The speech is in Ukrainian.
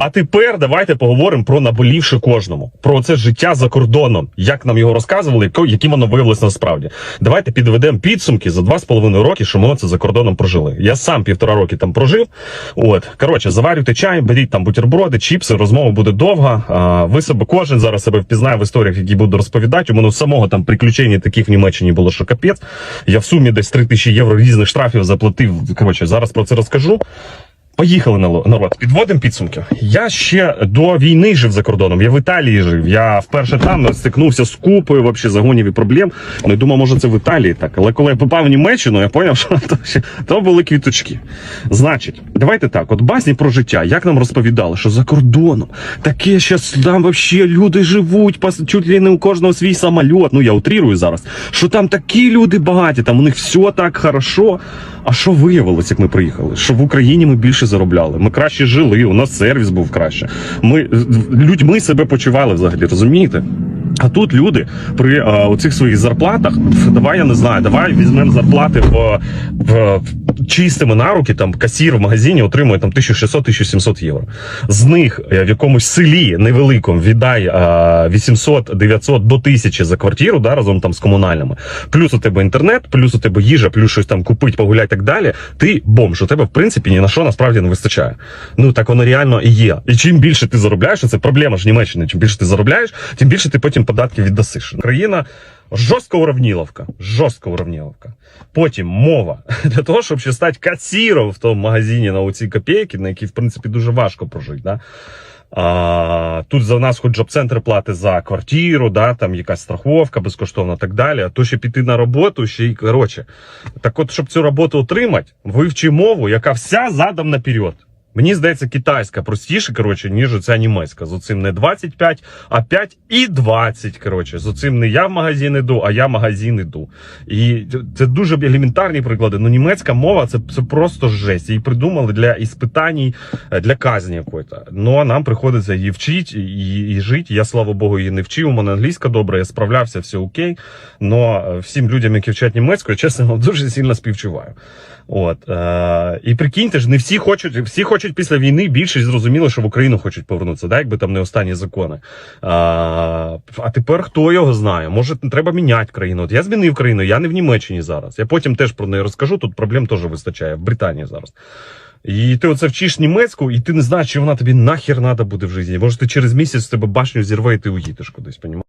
А тепер давайте поговоримо про наболівши кожному, про це життя за кордоном, як нам його розказували, яким воно виявилося насправді. Давайте підведемо підсумки за два з половиною роки, що ми це за кордоном прожили. Я сам півтора роки там прожив. От коротше, заварюйте чай, беріть там бутерброди, чіпси, розмова буде довга. А, ви себе кожен зараз себе впізнає в історіях, які буду розповідати. У мене самого там приключень таких в Німеччині було, що капець. Я в сумі десь 3 тисячі євро різних штрафів заплатив. Коротше, зараз про це розкажу. Поїхали нало- народ. Підводимо підсумки. Я ще до війни жив за кордоном. Я в Італії жив. Я вперше там стикнувся з купою вообще загонів і проблем. Ну і думав, може це в Італії так. Але коли я попав в Німеччину, я зрозумів, що то, то були квіточки. Значить, давайте так: от базні про життя, як нам розповідали, що за кордоном таке щас там вообще люди живуть, чуть ли не у кожного свій самоліт. Ну я утрірую зараз. Що там такі люди багаті, там у них все так хорошо. А що виявилось, як ми приїхали? Що в Україні ми більше заробляли, ми краще жили, у нас сервіс був краще. Ми людьми себе почували взагалі, розумієте? А тут люди при оцих своїх зарплатах, давай я не знаю, давай візьмемо зарплати в, в чистими на руки, там касір в магазині отримує там 1600-1700 євро. З них е, в якомусь селі невеликому віддай а, 800-900 до 1000 за квартиру, да, разом там з комунальними. Плюс у тебе інтернет, плюс у тебе їжа, плюс щось там купить, погуляй і так далі. Ти бомж, у тебе в принципі ні на що насправді не вистачає. Ну так воно реально і є. І чим більше ти заробляєш, це проблема ж Німеччини. Чим більше ти заробляєш, тим більше ти потім податки віддасиш. Країна жорстка уравніловка. Жорстка уравніловка. Потім мова для того, щоб ще стати касіром в тому магазині на оці копійки, на які в принципі дуже важко прожити. Да? А, тут за нас хоч джоб-центр платить за квартиру, да, там якась страховка безкоштовна, так далі. А то ще піти на роботу, ще й коротше. Так от, щоб цю роботу отримати, вивчи мову, яка вся задом наперед. Мені здається, китайська простіше, коротше, ніж оця німецька. З оцим не 25, а 5 і 20. Коротше, з оцим не я в магазин іду, а я в магазин іду. І це дуже елементарні приклади. Ну, німецька мова це, це просто жесть. Її придумали для іспитань, е, для казні якоїсь. Ну а нам приходиться її вчити і, і жити. Я слава Богу, її не вчив. У мене англійська добра, я справлявся, все окей. Но всім людям, які вчать німецьку, чесно, дуже сильно співчуваю. От е, і прикиньте ж, не всі хочуть, всі хочуть після війни більшість зрозуміло, що в Україну хочуть повернутися, да, якби там не останні закони. А, а тепер хто його знає? Може, треба міняти країну. От я змінив країну, я не в Німеччині зараз. Я потім теж про неї розкажу. Тут проблем теж вистачає в Британії зараз. І ти оце вчиш німецьку, і ти не знаєш, чи вона тобі нахер треба буде в житті. Може, ти через місяць тебе башню зірве, і ти уїдеш кудись, понімаєш?